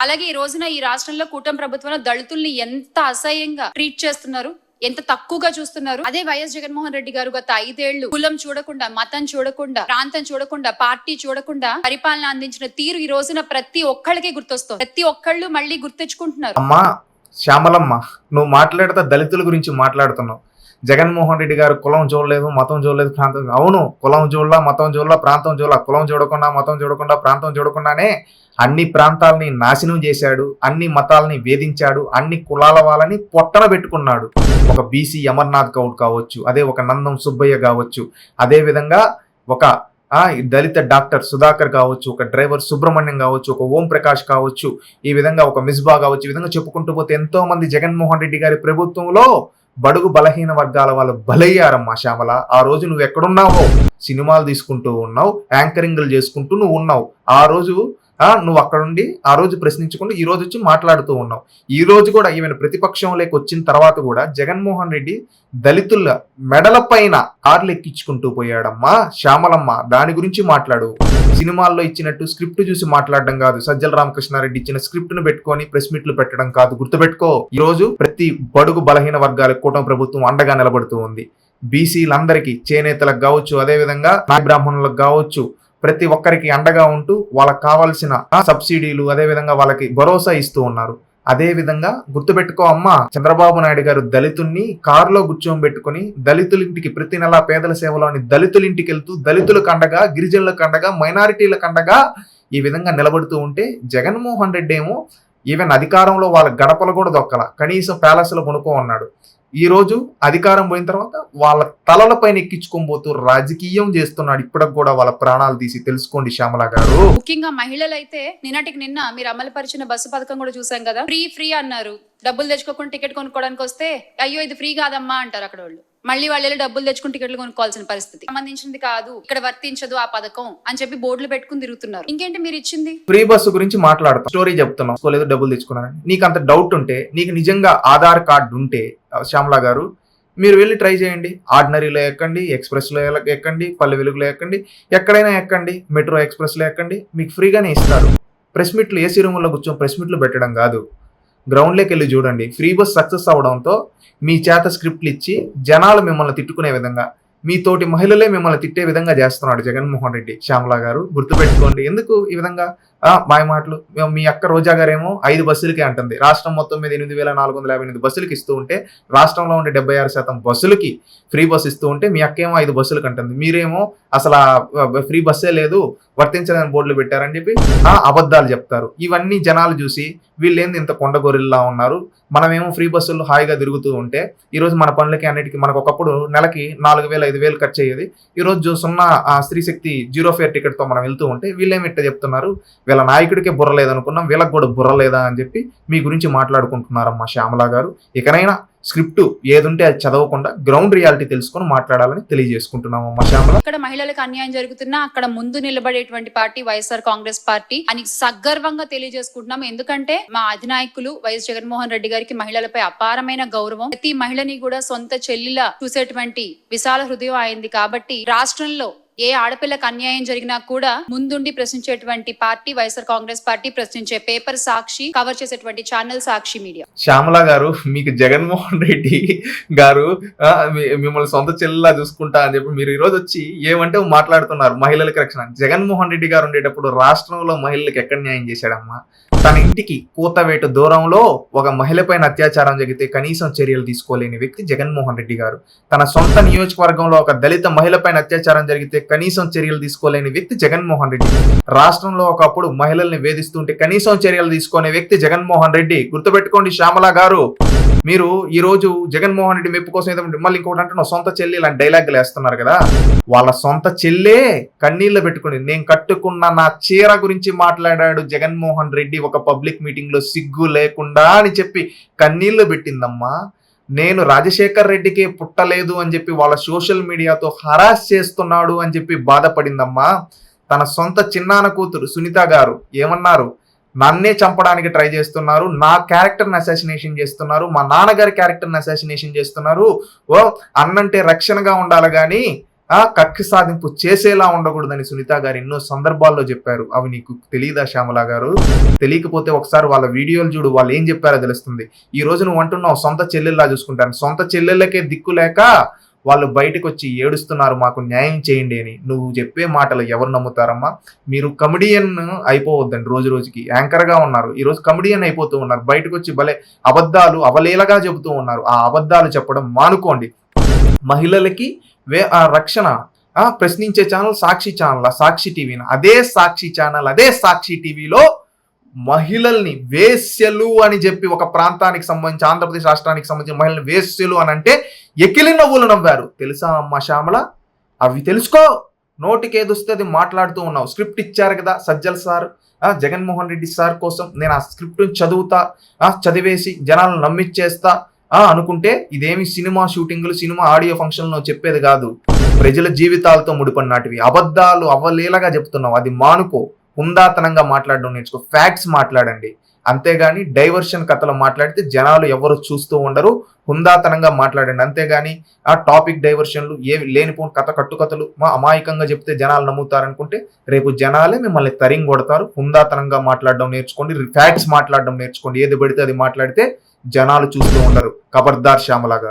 అలాగే ఈ రోజున ఈ రాష్ట్రంలో కూటమి ప్రభుత్వంలో దళితుల్ని ఎంత అసహ్యంగా ట్రీట్ చేస్తున్నారు ఎంత తక్కువగా చూస్తున్నారు. అదే వైఎస్ జగన్మోహన్ రెడ్డి గారు గత ఐదేళ్ళు కులం చూడకుండా మతం చూడకుండా ప్రాంతం చూడకుండా పార్టీ చూడకుండా పరిపాలన అందించిన తీరు ఈ రోజున ప్రతి ఒక్కళ్ళకి గుర్తొస్తుంది. ప్రతి ఒక్కళ్ళు మళ్ళీ గుర్తెచ్చుకుంటున్నారు. అమ్మా శ్యామలమ్మ నువ్వు మాట్లాడతా దళితుల గురించి మాట్లాడుతున్నావు. జగన్మోహన్ రెడ్డి గారు కులం చూడలేదు మతం చూడలేదు ప్రాంతం అవును కులం చూడలా మతం చూడలా ప్రాంతం చూడలా కులం చూడకుండా మతం చూడకుండా ప్రాంతం చూడకుండానే అన్ని ప్రాంతాలని నాశనం చేశాడు అన్ని మతాలని వేధించాడు అన్ని కులాల వాళ్ళని పొట్టన పెట్టుకున్నాడు. ఒక బీసీ అమర్నాథ్ గౌడ్ కావచ్చు అదే ఒక నందం సుబ్బయ్య కావచ్చు అదేవిధంగా ఒక దళిత డాక్టర్ సుధాకర్ కావచ్చు ఒక డ్రైవర్ సుబ్రహ్మణ్యం కావచ్చు ఒక ఓం ప్రకాష్ కావచ్చు ఈ విధంగా ఒక మిస్బా కావచ్చు ఈ విధంగా చెప్పుకుంటూ పోతే ఎంతో మంది జగన్మోహన్ రెడ్డి గారి ప్రభుత్వంలో బడుగు బలహీన వర్గాల వాళ్ళు బలయ్యారమ్మా శ్యామల. ఆ రోజు నువ్వు ఎక్కడున్నావో? సినిమాలు తీసుకుంటూ ఉన్నావు యాంకరింగ్లు చేసుకుంటూ నువ్వు ఉన్నావు. ఆ రోజు నువ్వు అక్కడ ఉండి ఆ రోజు ప్రశ్నించకుండా ఈ రోజు వచ్చి మాట్లాడుతూ ఉన్నావు. ఈ రోజు కూడా ఈవెన్ ప్రతిపక్షంలోకి వచ్చిన తర్వాత కూడా జగన్మోహన్ రెడ్డి దళితుల మెడల పైన కార్లు ఎక్కించుకుంటూ పోయాడమ్మా శ్యామలమ్మ. దాని గురించి మాట్లాడు. సినిమాల్లో ఇచ్చినట్టు స్క్రిప్ట్ చూసి మాట్లాడడం కాదు. సజ్జల రామకృష్ణారెడ్డి ఇచ్చిన స్క్రిప్ట్ను పెట్టుకొని ప్రెస్ మీట్లు పెట్టడం కాదు. గుర్తుపెట్టుకో. ఈ రోజు ప్రతి బడుగు బలహీన వర్గాలకు కూటమి ప్రభుత్వం అండగా నిలబడుతూ ఉంది. బీసీలందరికీ చేనేతలకు కావచ్చు అదేవిధంగా నాయ బ్రాహ్మణులకు కావచ్చు ప్రతి ఒక్కరికి అండగా ఉంటూ వాళ్ళకి కావాల్సిన సబ్సిడీలు అదేవిధంగా వాళ్ళకి భరోసా ఇస్తూ ఉన్నారు. అదే విధంగా గుర్తుపెట్టుకో అమ్మా చంద్రబాబు నాయుడు గారు దళితుల్ని కారులో కూర్చోబెట్టుకుని దళితులింటికి ప్రతి నెల పేదల సేవలోని దళితులింటికి వెళ్తూ దళితుల కండగా గిరిజనుల కండగా మైనారిటీల కండగా ఈ విధంగా నిలబడుతూ ఉంటే జగన్మోహన్ రెడ్డి ఏమో ఈవెన్ అధికారంలో వాళ్ళ గడపలు కూడా దొక్కల. కనీసం ప్యాలెస్లో కొనుక్కో ఉన్నాడు ఈ రోజు అధికారం పోయిన తర్వాత వాళ్ళ తలలపైన ఎక్కించుకోబోతూ రాజకీయం చేస్తున్నాడు. ఇప్పటికి కూడా వాళ్ళ ప్రాణాలు తీసి తెలుసుకోండి శ్యామల గారు. ముఖ్యంగా మహిళలు అయితే నిన్నటికి నిన్న మీరు అమలుపరిచిన బస్సు పథకం కూడా చూసాం కదా. ఫ్రీ ఫ్రీ అన్నారు. డబ్బులు తెచ్చుకోకుండా టికెట్ కొనుక్కోవడానికి వస్తే అయ్యో ఇది ఫ్రీ కాదమ్మా అంటారు అక్కడ వాళ్ళు. మళ్ళీ వాళ్ళు వెళ్ళి డబ్బులు తెచ్చుకుని టికెట్లు కొనుక్కోవాల్సిన పరిస్థితి. సంబంధించింది కాదు ఇక్కడ వర్తించదు ఆ పథకం అని చెప్పి బోర్డులు పెట్టుకుని తిరుగుతున్నారు. ఇంకేంటి మీరు ఇచ్చింది? ఫ్రీ బస్సు గురించి మాట్లాడతాం. స్టోరీ చెప్తున్నాం. లేదు డబ్బులు తెచ్చుకున్నాను నీకు అంత డౌట్ ఉంటే నీకు నిజంగా ఆధార్ కార్డు ఉంటే శ్యామలా గారు మీరు వెళ్ళి ట్రై చేయండి. ఆర్డినరీలో ఎక్కండి ఎక్స్ప్రెస్లో ఎక్కండి పల్లె వెలుగులో ఎక్కండి ఎక్కడైనా ఎక్కండి మెట్రో ఎక్స్ప్రెస్లో ఎక్కండి మీకు ఫ్రీగానే ఇస్తారు. ప్రెస్ మీట్లు ఏసీ రూమ్లో కూర్చొని ప్రెస్ మీట్లు పెట్టడం కాదు. గ్రౌండ్లోకి వెళ్ళి చూడండి. ఫ్రీ బస్ సక్సెస్ అవడంతో మీ చేత స్క్రిప్ట్లు ఇచ్చి జనాలు మిమ్మల్ని తిట్టుకునే విధంగా మీ తోటి మహిళలే మిమ్మల్ని తిట్టే విధంగా చేస్తున్నాడు జగన్మోహన్ రెడ్డి. శ్యామల గారు గుర్తుపెట్టుకోండి. ఎందుకు ఈ విధంగా? మాయ మాటలు. మీ అక్క రోజా గారేమో ఐదు బస్సులకే అంటుంది. రాష్ట్రం మొత్తం మీద ఎనిమిది వేల నాలుగు వందల యాభై ఎనిమిది బస్సులకి ఇస్తూ ఉంటే రాష్ట్రంలో ఉండే డెబ్బై ఆరు శాతం బస్సులకి ఫ్రీ బస్ ఇస్తూ ఉంటే మీ అక్క ఏమో ఐదు బస్సులకు అంటుంది. మీరేమో అసలు ఫ్రీ బస్సే లేదు వర్తించలేని బోర్డులు పెట్టారని చెప్పి ఆ అబద్ధాలు చెప్తారు. ఇవన్నీ జనాలు చూసి వీళ్ళేంది ఇంత కొండగొరిల్లా ఉన్నారు? మనమేమో ఫ్రీ బస్సుల్లో హాయిగా తిరుగుతూ ఉంటే ఈరోజు మన పనులకి అన్నిటికీ మనకు ఒకప్పుడు నెలకి నాలుగు వేల ఐదు వేలు ఖర్చు అయ్యేది ఈరోజు చూస్తున్న ఆ స్త్రీ శక్తి జీరో ఫేర్ టికెట్తో మనం వెళ్తూ ఉంటే వీళ్ళేమిట్ట చెప్తున్నారు? వీళ్ళ నాయకుడికే బుర్ర లేదనుకున్నాం వీళ్ళకి కూడా బుర్ర లేదా అని చెప్పి మీ గురించి మాట్లాడుకుంటున్నారమ్మా శ్యామల గారు. ఇకనైనా స్క్రిప్ట్ ఏదుంటే అది చదవకుండా గ్రౌండ్ రియాలిటీ తెలుసుకొని మాట్లాడాలని తెలియజేసుకుంటున్నాము శ్యామల. ఇక్కడ మహిళలకు అన్యాయం జరుగుతున్నా అక్కడ ముందు నిలబడేటువంటి పార్టీ వైఎస్ఆర్ కాంగ్రెస్ పార్టీ అని సగర్వంగా తెలియజేసుకుంటున్నాము. ఎందుకంటే మా అధినాయకులు వైఎస్ జగన్మోహన్ రెడ్డి గారికి మహిళలపై అపారమైన గౌరవం. ప్రతి మహిళని కూడా సొంత చెల్లిలా చూసేటువంటి విశాల హృదయం అయింది కాబట్టి రాష్ట్రంలో ఏ ఆడపిల్లకు అన్యాయం జరిగినా కూడా ముందుండి ప్రశ్నించేటువంటి పార్టీ వైఎస్ఆర్ కాంగ్రెస్ పార్టీ ప్రశ్నించే పేపర్ సాక్షి కవర్ చేసేటువంటి ఛానల్ సాక్షి మీడియా. శ్యామల గారు మీకు జగన్మోహన్ రెడ్డి గారు మిమ్మల్ని సొంత చెల్లిలా చూసుకుంటా అని చెప్పి మీరు ఈ రోజు వచ్చి ఏమంటే మాట్లాడుతున్నారు మహిళలకు రక్షణ. జగన్మోహన్ రెడ్డి గారు ఉండేటప్పుడు రాష్ట్రంలో మహిళలకు ఎక్కడ న్యాయం చేశాడమ్మా? తన ఇంటికి కూతవేటు దూరంలో ఒక మహిళ పైన అత్యాచారం జరిగితే కనీసం చర్యలు తీసుకోలేని వ్యక్తి జగన్మోహన్ రెడ్డి గారు. తన సొంత నియోజకవర్గంలో ఒక దళిత మహిళ పైన అత్యాచారం జరిగితే కనీసం చర్యలు తీసుకోలేని వ్యక్తి జగన్మోహన్ రెడ్డి. రాష్ట్రంలో ఒకప్పుడు మహిళల్ని వేధిస్తుంటే కనీసం చర్యలు తీసుకునే వ్యక్తి జగన్మోహన్ రెడ్డి. గుర్తుపెట్టుకోండి శ్యామల గారు. మీరు ఈ రోజు జగన్మోహన్ రెడ్డి మెప్పు కోసం ఏదో మళ్ళీ ఇంకోటి అంటే సొంత చెల్లి ఇలాంటి డైలాగులు వేస్తున్నారు కదా. వాళ్ళ సొంత చెల్లే కన్నీళ్ళు పెట్టుకుని నేను కట్టుకున్న నా చీర గురించి మాట్లాడాడు జగన్మోహన్ రెడ్డి ఒక పబ్లిక్ మీటింగ్లో సిగ్గు లేకుండా అని చెప్పి కన్నీళ్ళు పెట్టిందమ్మా. నేను రాజశేఖర్ రెడ్డికి పుట్టలేదు అని చెప్పి వాళ్ళ సోషల్ మీడియాతో హరాస్ చేస్తున్నాడు అని చెప్పి బాధపడిందమ్మా. తన సొంత చిన్నాన కూతురు సునీత గారు ఏమన్నారు? నన్నే చంపడానికి ట్రై చేస్తున్నారు నా క్యారెక్టర్ని అసాసినేషన్ చేస్తున్నారు మా నాన్నగారి క్యారెక్టర్ని అసాసినేషన్ చేస్తున్నారు. ఓ అన్నంటే రక్షణగా ఉండాలి కానీ ఆ కక్ష సాధింపు చేసేలా ఉండకూడదని సునీత గారు ఎన్నో సందర్భాల్లో చెప్పారు. అవి నీకు తెలియదా శ్యామల గారు? తెలియకపోతే ఒకసారి వాళ్ళ వీడియోలు చూడు వాళ్ళు ఏం చెప్పారో తెలుస్తుంది. ఈ రోజు నువ్వు అంటున్నావు సొంత చెల్లెల్లా చూసుకుంటాను. సొంత చెల్లెళ్ళకే దిక్కు లేక వాళ్ళు బయటకు వచ్చి ఏడుస్తున్నారు మాకు న్యాయం చేయండి అని. నువ్వు చెప్పే మాటలు ఎవరు నమ్ముతారమ్మా? మీరు కమెడియన్ అయిపోవద్దండి రోజు రోజుకి. యాంకర్గా ఉన్నారు. ఈరోజు కమెడియన్ అయిపోతూ ఉన్నారు. బయటకు వచ్చి భలే అబద్ధాలు అవలీలగా చెబుతూ ఉన్నారు. ఆ అబద్ధాలు చెప్పడం మానుకోండి. మహిళలకి వే ఆ రక్షణ ప్రశ్నించే channel Sakshi channel Sakshi TV అదే సాక్షి ఛానల్ అదే సాక్షి టీవీలో మహిళల్ని వేశ్యలు అని చెప్పి ఒక ప్రాంతానికి సంబంధించి ఆంధ్రప్రదేశ్ రాష్ట్రానికి సంబంధించిన మహిళల్ని వేశ్యలు అని అంటే ఎకిలి నవ్వులు నవ్వారు. తెలుసా అమ్మ శ్యామల? అవి తెలుసుకో. నోటికి ఏదొస్తే అది మాట్లాడుతూ ఉన్నావు. స్క్రిప్ట్ ఇచ్చారు కదా సజ్జల్ సార్ జగన్మోహన్ రెడ్డి సార్ కోసం నేను ఆ స్క్రిప్ట్ చదువుతా చదివేసి జనాలను నమ్మిచ్చేస్తా అనుకుంటే ఇదేమి సినిమా షూటింగ్లు సినిమా ఆడియో ఫంక్షన్లో చెప్పేది కాదు. ప్రజల జీవితాలతో ముడిపడినాటివి. అబద్ధాలు అవలీలగా చెప్తున్నావు. అది మానుకో. హుందాతనంగా మాట్లాడడం నేర్చుకో. ఫ్యాక్ట్స్ మాట్లాడండి. అంతేగాని డైవర్షన్ కథలు మాట్లాడితే జనాలు ఎవరు చూస్తూ ఉండరు. హుందాతనంగా మాట్లాడండి. అంతేగాని ఆ టాపిక్ డైవర్షన్లు ఏవి లేనిపోని కథ కట్టుకథలు మా అమాయకంగా చెప్తే జనాలు నమ్ముతారనుకుంటే రేపు జనాలే మిమ్మల్ని తరింగ్ కొడతారు హుందాతనంగా మాట్లాడడం నేర్చుకోండి. ఫ్యాక్ట్స్ మాట్లాడడం నేర్చుకోండి. ఏది పడితే అది మాట్లాడితే జనాలు చూస్తూ ఉండరు. ఖబర్దార్ శ్యామల గారు.